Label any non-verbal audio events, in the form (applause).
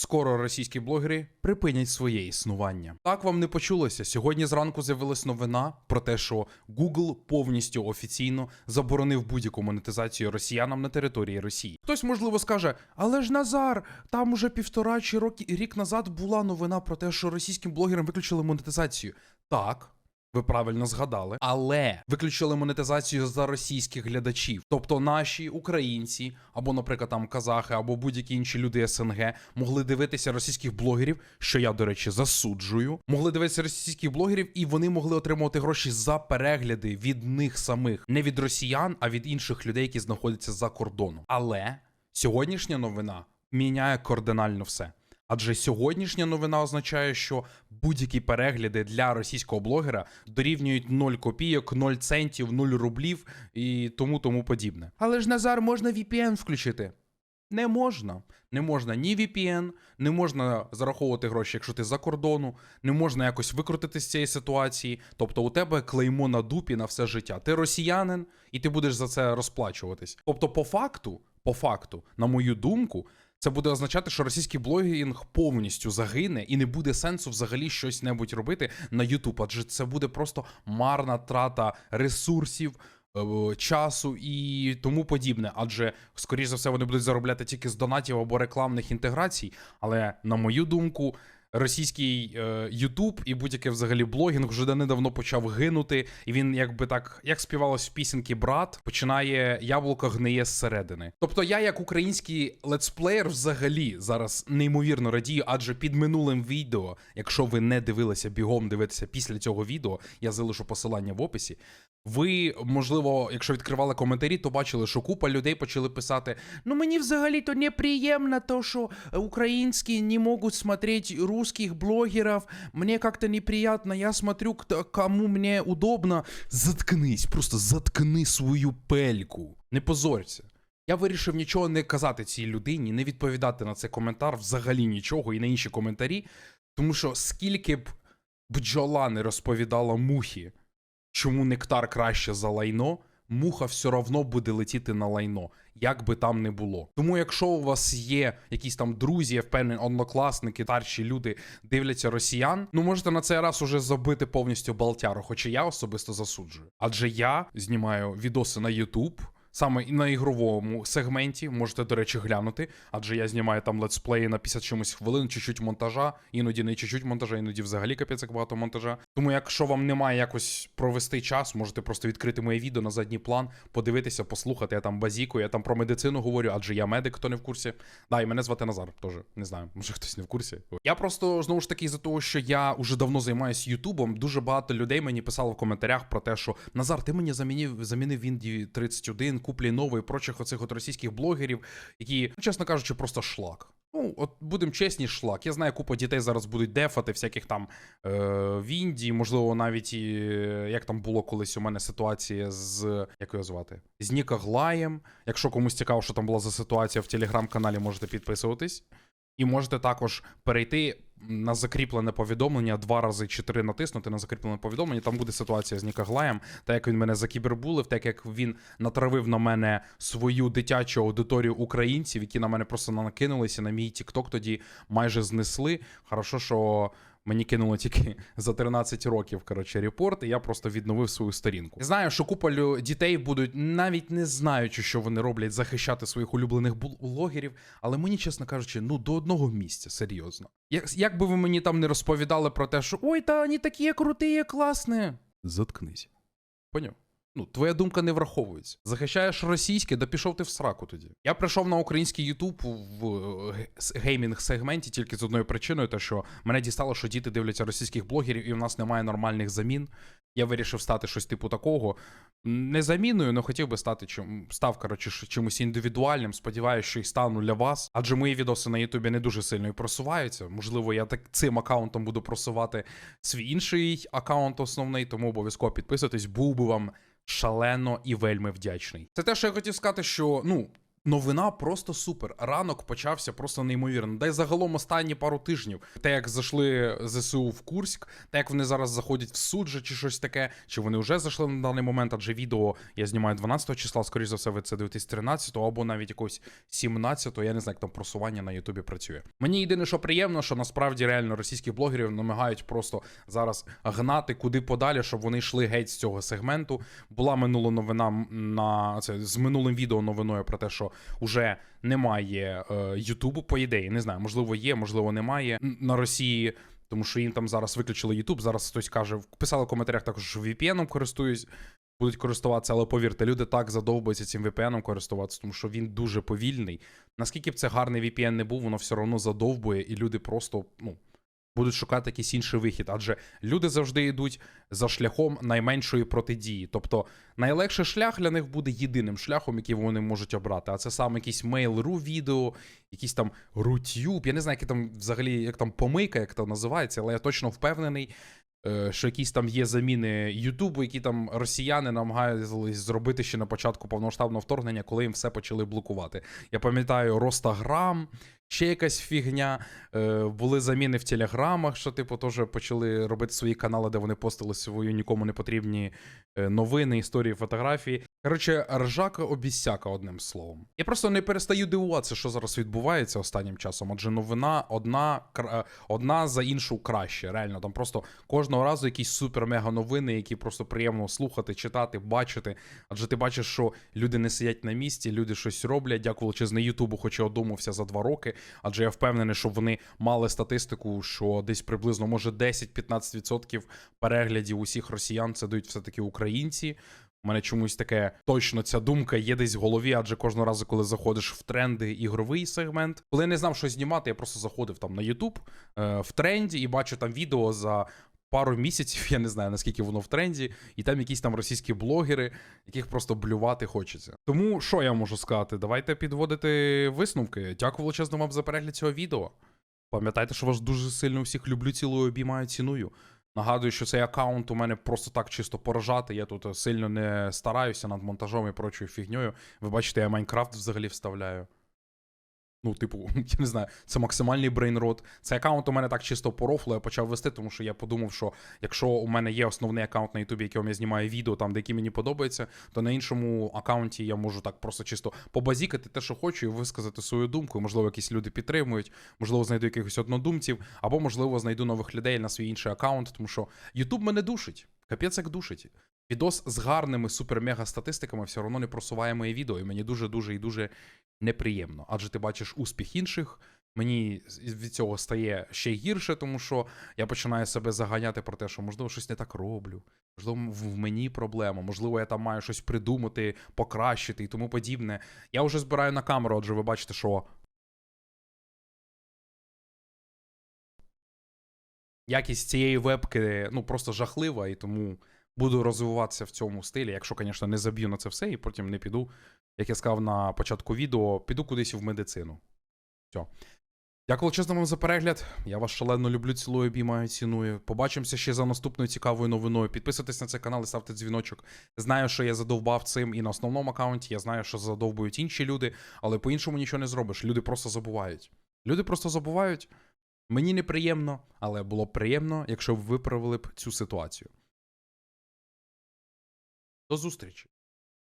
Скоро російські блогери припинять своє існування. Так вам не почулося. Сьогодні зранку з'явилась новина про те, що Google повністю офіційно заборонив будь-яку монетизацію росіянам на території Росії. Хтось можливо скаже, але ж Назар, там уже півтора чи роки рік назад була новина про те, що російським блогерам виключили монетизацію. Так. Ви правильно згадали, але виключили монетизацію за російських глядачів. Тобто наші українці, або, наприклад, там казахи, або будь-які інші люди СНГ могли дивитися російських блогерів, що я, до речі, засуджую. Могли дивитися російських блогерів, і вони могли отримувати гроші за перегляди від них самих, не від росіян, а від інших людей, які знаходяться за кордоном. Але сьогоднішня новина міняє кардинально все. Адже сьогоднішня новина означає, що будь-які перегляди для російського блогера дорівнюють 0 копійок, 0 центів, 0 рублів і тому тому подібне. Але ж Назар можна VPN включити. Не можна. Не можна ні VPN, не можна зараховувати гроші, якщо ти за кордону, не можна якось викрутити з цієї ситуації. Тобто у тебе клеймо на дупі на все життя. Ти росіянин, і ти будеш за це розплачуватись. Тобто, по факту, по факту, на мою думку, це буде означати, що російський блогінг повністю загине і не буде сенсу взагалі щось небудь робити на YouTube, адже це буде просто марна трата ресурсів. е, Часу і тому подібне, адже скоріш за все вони будуть заробляти тільки з донатів або рекламних інтеграцій. Але на мою думку, російський е, Ютуб і будь-яке взагалі блогінг вже давно почав гинути, і він, якби так, як співалось в пісеньки брат, починає яблуко гниє зсередини. Тобто, я, як український летсплеєр, взагалі зараз неймовірно радію, адже під минулим відео, якщо ви не дивилися бігом дивитися після цього відео, я залишу посилання в описі. Ви, можливо, якщо відкривали коментарі, то бачили, що купа людей почали писати: ну мені взагалі то неприємно, то що українські не можуть смотреть русских блогерів. Мені как-то неприятно, я смотрю, кто- кому мені удобно. Заткнись, просто заткни свою пельку. Не позорься. Я вирішив нічого не казати цій людині, не відповідати на цей коментар взагалі нічого і на інші коментарі, тому що скільки б бджола не розповідала мухі, чому нектар краще за лайно, муха все одно буде летіти на лайно, як би там не було. Тому, якщо у вас є якісь там друзі, я впевнений, однокласники, старші люди дивляться росіян, ну можете на цей раз уже забити повністю Балтяру, хоча я особисто засуджую. Адже я знімаю відоси на YouTube. Саме на ігровому сегменті можете, до речі, глянути, адже я знімаю там летсплеї на 50 чимось хвилин, чуть-чуть монтажа, іноді не чуть-чуть монтажа, іноді взагалі капець як багато монтажа. Тому, якщо вам немає якось провести час, можете просто відкрити моє відео на задній план, подивитися, послухати. Я там базіку, я там про медицину говорю, адже я медик, хто не в курсі. Да, і мене звати Назар, теж не знаю, може хтось не в курсі. Я просто знову ж таки за того, що я уже давно займаюся Ютубом. Дуже багато людей мені писало в коментарях про те, що Назар, ти мені замінив замінив Вінді 31, куплі новий, прочих оцих от російських блогерів, які, ну, чесно кажучи, просто шлак. Ну, от будемо чесні, шлак. Я знаю, купа дітей зараз будуть дефати, всяких там е, в Індії, можливо, навіть і е, як там було колись у мене ситуація з як його звати? З Ніка Глаєм. Якщо комусь цікаво, що там була за ситуація в телеграм-каналі, можете підписуватись. І можете також перейти на закріплене повідомлення два рази чи три натиснути на закріплене повідомлення. Там буде ситуація з Нікаглаєм, так як він мене закібербулив, так як він натравив на мене свою дитячу аудиторію українців, які на мене просто накинулися на мій Тікток тоді майже знесли. Хорошо, що. Мені кинуло тільки (laughs) за 13 років, коротше, репорт, і я просто відновив свою сторінку. Знаю, що куполю дітей будуть, навіть не знаючи, що вони роблять, захищати своїх улюблених бл- блогерів, але мені, чесно кажучи, ну до одного місця, серйозно. Як, як би ви мені там не розповідали про те, що ой, та вони такі круті, класні. Заткнись. Поняв? Ну, твоя думка не враховується. Захищаєш російське, да пішов ти в сраку тоді. Я прийшов на український Ютуб в е, ге- с- геймінг-сегменті тільки з одною причиною, те, що мене дістало, що діти дивляться російських блогерів, і в нас немає нормальних замін. Я вирішив стати щось типу такого. Не заміною, але хотів би стати чим став, коротше, чимось індивідуальним. Сподіваюся, що і стану для вас. Адже мої відоси на Ютубі не дуже сильно і просуваються. Можливо, я так цим аккаунтом буду просувати свій інший аккаунт основний, тому обов'язково підписуйтесь, був би вам шалено і вельми вдячний. Це те, що я хотів сказати, що ну. Новина просто супер. Ранок почався просто неймовірно. Дай загалом останні пару тижнів. Те, як зайшли ЗСУ в Курськ, те, як вони зараз заходять в суд же чи щось таке, чи вони вже зайшли на даний момент, адже відео я знімаю 12 числа, скоріш за все, ви це дивитесь 13 або навіть якогось 17 я не знаю, як там просування на Ютубі працює. Мені єдине, що приємно, що насправді реально російських блогерів намагають просто зараз гнати куди подалі, щоб вони йшли геть з цього сегменту. Була минула новина на це з минулим відео новиною про те, що уже немає е, Ютубу, по ідеї. Не знаю, можливо, є, можливо, немає на Росії. Тому що їм там зараз виключили Ютуб. Зараз хтось каже, писали в коментарях також, що VPN-ом користуюсь, будуть користуватися, але повірте, люди так задовбуються цим VPN користуватися, тому що він дуже повільний. Наскільки б це гарний VPN не був, воно все одно задовбує, і люди просто ну, будуть шукати якийсь інший вихід. Адже люди завжди йдуть за шляхом найменшої протидії. Тобто найлегший шлях для них буде єдиним шляхом, який вони можуть обрати. А це саме якийсь Mail.ru відео, якийсь там Rutube. Я не знаю, як там взагалі як там помийка, як це називається, але я точно впевнений. е, Що якісь там є заміни Ютубу, які там росіяни намагались зробити ще на початку повномасштабного вторгнення, коли їм все почали блокувати. Я пам'ятаю Ростаграм, ще якась фігня. Е, були заміни в телеграмах, що типу теж почали робити свої канали, де вони постили свої нікому не потрібні е, новини, історії, фотографії. Коротше, ржака обіцяка, одним словом. Я просто не перестаю дивуватися, що зараз відбувається останнім часом. Адже новина одна, одна за іншу краще. Реально, там просто кожного разу якісь супер-мега новини, які просто приємно слухати, читати, бачити. Адже ти бачиш, що люди не сидять на місці, люди щось роблять. Дякую величезне Ютубу, хоч я одумався за два роки. Адже я впевнений, що вони мали статистику, що десь приблизно може 10-15% переглядів усіх росіян це дають все-таки українці. У мене чомусь таке точно ця думка є десь в голові, адже кожного разу, коли заходиш в тренди ігровий сегмент. Коли я не знав, що знімати, я просто заходив там на YouTube е, в тренді і бачу там відео за. Пару місяців, я не знаю наскільки воно в тренді, і там якісь там російські блогери, яких просто блювати хочеться. Тому що я можу сказати? Давайте підводити висновки. Дякую величезно вам за перегляд цього відео. Пам'ятайте, що вас дуже сильно всіх люблю, цілую, обіймаю, ціную. Нагадую, що цей аккаунт у мене просто так чисто поражати. Я тут сильно не стараюся над монтажом і прочою фігньою. Ви бачите, я Майнкрафт взагалі вставляю. Ну, типу, (laughs) я не знаю, це максимальний брейнрот. Цей аккаунт у мене так чисто по я почав вести, тому що я подумав, що якщо у мене є основний аккаунт на Ютубі, яким я знімаю відео, там, де які мені подобаються, то на іншому аккаунті я можу так просто чисто побазікати те, що хочу, і висказати свою думку. Можливо, якісь люди підтримують, можливо, знайду якихось однодумців, або, можливо, знайду нових людей на свій інший аккаунт, тому що Ютуб мене душить. Капець як душить. Відос з гарними супер-мега статистиками все одно не просуває моє відео, і мені дуже-дуже і дуже неприємно. Адже ти бачиш успіх інших. Мені від цього стає ще гірше, тому що я починаю себе заганяти про те, що можливо щось не так роблю, можливо, в мені проблема, можливо, я там маю щось придумати, покращити і тому подібне. Я вже збираю на камеру, отже, ви бачите, що якість цієї вебки ну просто жахлива, і тому буду розвиватися в цьому стилі, якщо, звісно, не заб'ю на це все, і потім не піду, як я сказав на початку відео, піду кудись в медицину. Все. Дякую величезно вам за перегляд. Я вас шалено люблю, цілую, обіймаю, ціную. Побачимося ще за наступною цікавою новиною. Підписуйтесь на цей канал і ставте дзвіночок. Знаю, що я задовбав цим і на основному аккаунті. Я знаю, що задовбують інші люди, але по-іншому нічого не зробиш. Люди просто забувають. Люди просто забувають. Мені неприємно, але було б приємно, якщо б виправили б цю ситуацію. До зустрічі!